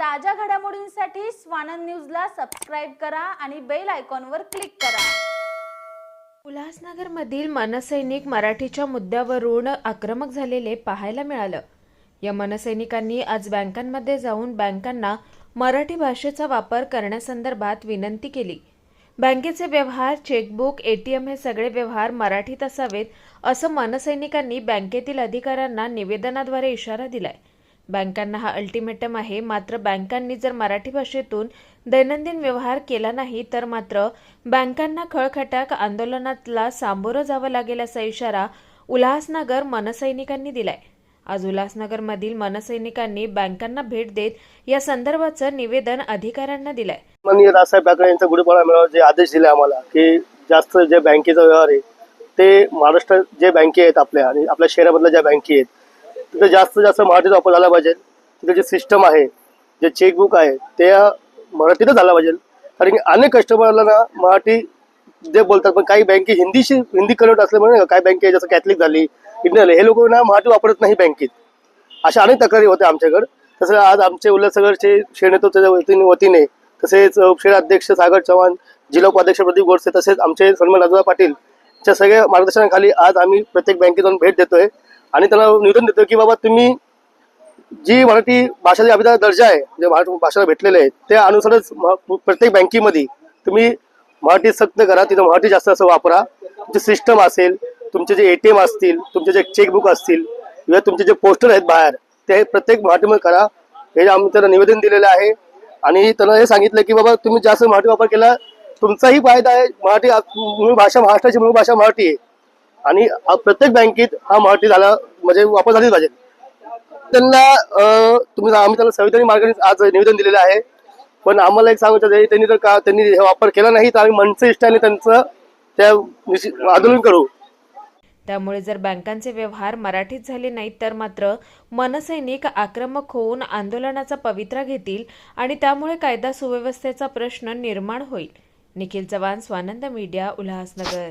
ताज्या घडामोडींसाठी स्वानंद न्यूजला सबस्क्राईब करा आणि बेल आयकॉनवर क्लिक करा. उल्हासनगरमधील मनसैनिक मराठीच्या मुद्द्यावरून आक्रमक झालेले पाहायला मिळालं. या मनसैनिकांनी आज बँकांमध्ये जाऊन बँकांना मराठी भाषेचा वापर करण्यासंदर्भात विनंती केली. बँकेचे व्यवहार चेकबुक एटीएम हे सगळे व्यवहार मराठीत असावेत असं मनसैनिकांनी बँकेतील अधिकाऱ्यांना निवेदनाद्वारे इशारा दिलाय. बँकांना हा अल्टिमेटम आहे. मात्र बँकांनी जर मराठी भाषेतून दैनंदिन व्यवहार केला नाही तर मात्र बँकांना खळखटाक आंदोलनातला सामोरं जावं लागेल असा इशारा उल्हासनगर मनसैनिकांनी दिलाय. आज उल्हासनगरमधील मनसैनिकांनी बँकांना भेट देत या संदर्भाचं निवेदन अधिकाऱ्यांना दिलंय. माननीय राजसाहेब ठाकरे यांचा गुढीपाडा मेळावा जे आदेश दिले आम्हाला की जास्त जे बँकेचा व्यवहार आहे ते महाराष्ट्र जे बँके आहेत आपल्या आणि आपल्या शहरामधल्या ज्या बँके आहेत तिथं जास्त जास्त मराठीचा वापर झाला पाहिजे. तिथं जे सिस्टम आहे जे चेकबुक आहे ते मराठीतच झाला पाहिजे. कारण की अनेक कस्टमरला ना मराठी जे बोलतात पण काही बँके हिंदीशी हिंदी कन्वर्ट असल्यामुळे नाही काही बँके जसं कॅथलिक झाली इंडियन झाली हे लोक ना मराठी वापरत नाही बँकेत अशा अनेक तक्रारी होत्या आमच्याकडे. तसं आज आमचे उल्हासनगरचे शेणेतोच्या वतीने वतीने तसेच अध्यक्ष सागर चव्हाण जिल्हा उपाध्यक्ष प्रदीप गोडसे तसेच आमचे सन्मान राजूभाई पाटील च्या सगळ्या मार्गदर्शनाखाली आज आम्ही प्रत्येक बँकेत जाऊन भेट देतोय. आणि त्यांना निवेदन देतो की बाबा तुम्ही जी मराठी भाषेचा अभिदा दर्जा आहे जे मराठी भाषेला भेटलेले आहे त्या अनुसारच म- प्रत्येक बँकेमध्ये तुम्ही मराठी सक्त करा तिथं मराठी जास्त असं वापरा. तुमची सिस्टम असेल तुमचे जे एटीएम असतील तुमचे जे चेकबुक असतील किंवा तुमचे जे पोस्टर आहेत बाहेर ते प्रत्येक मराठीमध्ये करा. हे आम्ही त्यांना निवेदन दिलेलं आहे. आणि त्यांना हे सांगितलं की बाबा तुम्ही जास्त मराठी वापर केला तुमचाही फायदा आहे. मराठी मूळ भाषा महाराष्ट्राची मूळ भाषा मराठी आहे. आणि प्रत्येक बँकेत हा मराठी झाला म्हणजे वापर झालीच पाहिजे. त्यांना तुम्ही आम्ही त्यांना संविधानिक मार्गाने आज निवेदन दिलेलं आहे. पण आम्हाला एक सांगायचं आहे त्यांनी जर का त्यांनी वापर केला नाही तर आम्ही मनसे इष्टाने त्यांचं त्या आंदोलन करू. त्यामुळे जर बँकांचे व्यवहार मराठीत झाले नाहीत तर मात्र मनसैनिक आक्रमक होऊन आंदोलनाचा पवित्रा घेतील आणि त्यामुळे कायदा सुव्यवस्थेचा प्रश्न निर्माण होईल. निखिल चव्हाण स्वानंद मीडिया उल्हासनगर.